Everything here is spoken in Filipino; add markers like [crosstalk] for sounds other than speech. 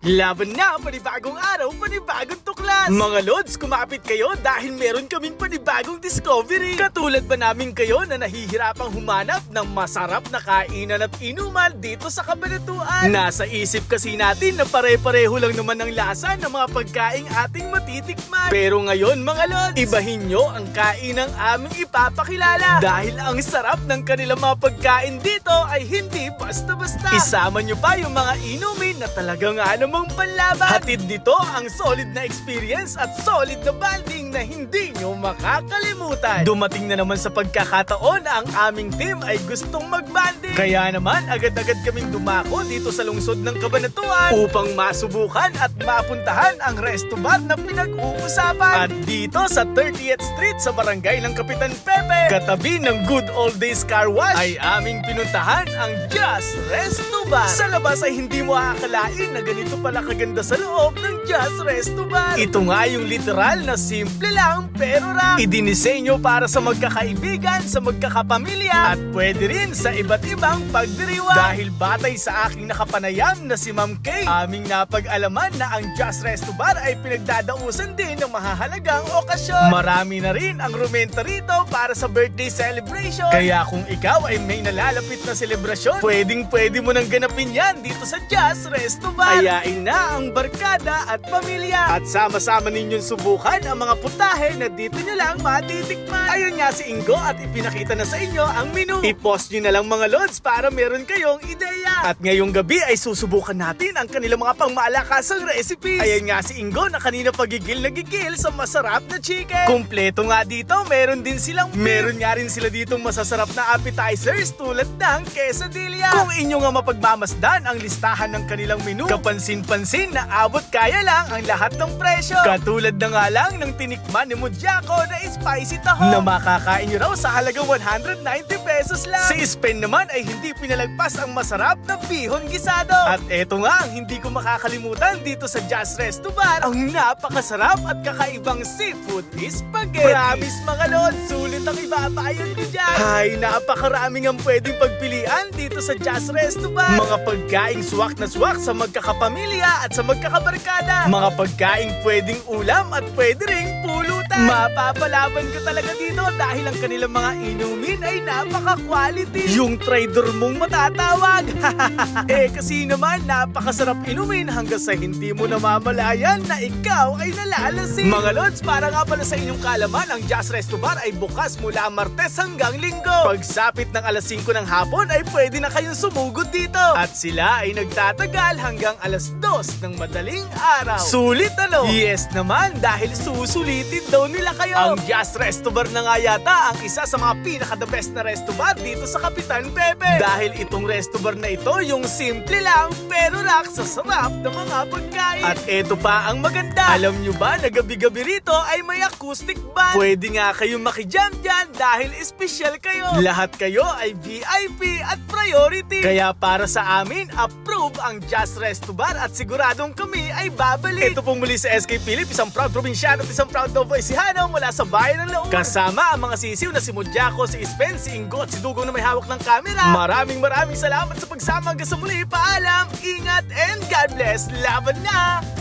Laban na, panibagong araw, panibagong tuklas! Mga Lods, kumapit kayo dahil meron kaming panibagong discovery. Katulad ba namin kayo na nahihirapang humanap ng masarap na kainan at inuman dito sa kabanatuan? Nasa isip kasi natin na pare-pareho lang naman ang lasa ng mga pagkaing ating matitikman. Pero ngayon mga Lods, ibahin nyo ang kainang aming ipapakilala. Dahil ang sarap ng kanilang mga pagkain dito ay hindi basta-basta. Isama nyo pa yung mga inumin na talaga nga namang panlaban. Hatid dito ang solid na experience at solid na banding na hindi nyo makakalimutan. Dumating na naman sa pagkakataon na ang aming team ay gustong magbanding. Kaya naman agad-agad kaming dumako dito sa lungsod ng Kabanatuan upang masubukan at mapuntahan ang resto bar na pinag-uusapan. At dito sa 30th Street sa barangay ng Kapitan Pepe, katabi ng Good Old Days Car Wash, ay aming pinuntahan ang Just Resto Bar. Sa labas ay hindi mo akalain na ganito pala kaganda sa loob ng Just Resto Bar. Ito nga yung literal na simple lang pero rock. Idinisenyo para sa magkakaibigan, sa magkakapamilya at pwede rin sa iba't ibang pagdiriwang. Dahil batay sa aking nakapanayam na si Ma'am Kay, aming napag-alaman na ang Just Resto Bar ay pinagdadausan din ng mahahalagang okasyon. Marami na rin ang rumenta rito para sa birthday celebration. Kaya kung ikaw ay may nalalapit na selebrasyon, pwedeng pwede mo nang ganapin yan dito sa Just Resto Bar. Ayain na ang barkada at pamilya. At sama-sama ninyong subukan ang mga putahe na dito nyo lang matitikman. Ayun nga si Ingo at ipinakita na sa inyo ang menu. I-post nyo na lang mga lods para meron kayong ideya. At ngayong gabi ay susubukan natin ang kanilang mga pangmalakasang recipes. Ayan nga si Ingo na kanina pagigil na gigil sa masarap na chicken. Kumpleto nga dito, meron din silang Meron nga rin sila ditong masasarap na appetizers tulad ng quesadilla. Kung inyo nga mapagmamasdan ang listahan ng kanilang menu, kapansin-pansin na abot kaya lang ang lahat ng presyo. Katulad na nga lang ng tinikman ni Mujako na spicy taho na makakain nyo raw sa halagang 190 pesos lang. Si Spen naman ay hindi pinalagpas ang masarap na bihon gisado. At eto nga ang hindi ko makakalimutan dito sa Jazz Resto Bar, ang napakasarap at kakaibang seafood spaghetti. Promise mga lord, sulit ang ibabayad nyo dyan. Ay, napakaraming ang pwedeng pagpilian dito sa Jazz Resto Bar. Mga pagkaing swak na swak sa magkakapamilya at sa magkakabarkada. Mga pagkaing pwedeng ulam at pwede ring pulutan. Mapapalaban ka talaga dito dahil ang kanilang mga inumin ay napaka-quality. Yung trader mong matatawag. [laughs] eh kasi naman napakasarap inumin hanggang sa hindi mo namamalayan na ikaw ay nalalasing. Mga lods, para nga pala sa inyong kalaman, ang Jazz Resto Bar ay bukas mula Martes hanggang Linggo. Pagsapit ng alas 5 ng hapon ay pwede na kayong sumugod dito. At sila ay nagtatagal hanggang alas 2 ng madaling araw. Sulit ano? Yes naman dahil susulitin daw nila kayo. Ang Jazz Resto Bar na nga yata ang isa sa mga pinaka-the best na resto bar dito sa Kapitan Pepe. Dahil itong resto bar na ito yung simple lang pero rock sa sarap ng mga pagkain. At eto pa ang maganda. Alam nyo ba na gabi-gabi rito ay may acoustic band? Pwede nga kayong makijam dyan dahil espesyal kayo. Lahat kayo ay VIP at priority. Kaya para sa amin, approve ang Jazz Resto Bar at siguradong kami ay babalik. Ito pong muli sa SK Philip, isang proud probinsyano at isang proud Novoisihano mula sa bayan ng Laon. Kasama ang mga sisiw na si Mudjako, si Ispen, si Ingo at si Dugong na may hawak ng camera. Maraming maraming salamat sa pagsama hanggang sa muli. Paalam, ingat, and God bless. Laban na!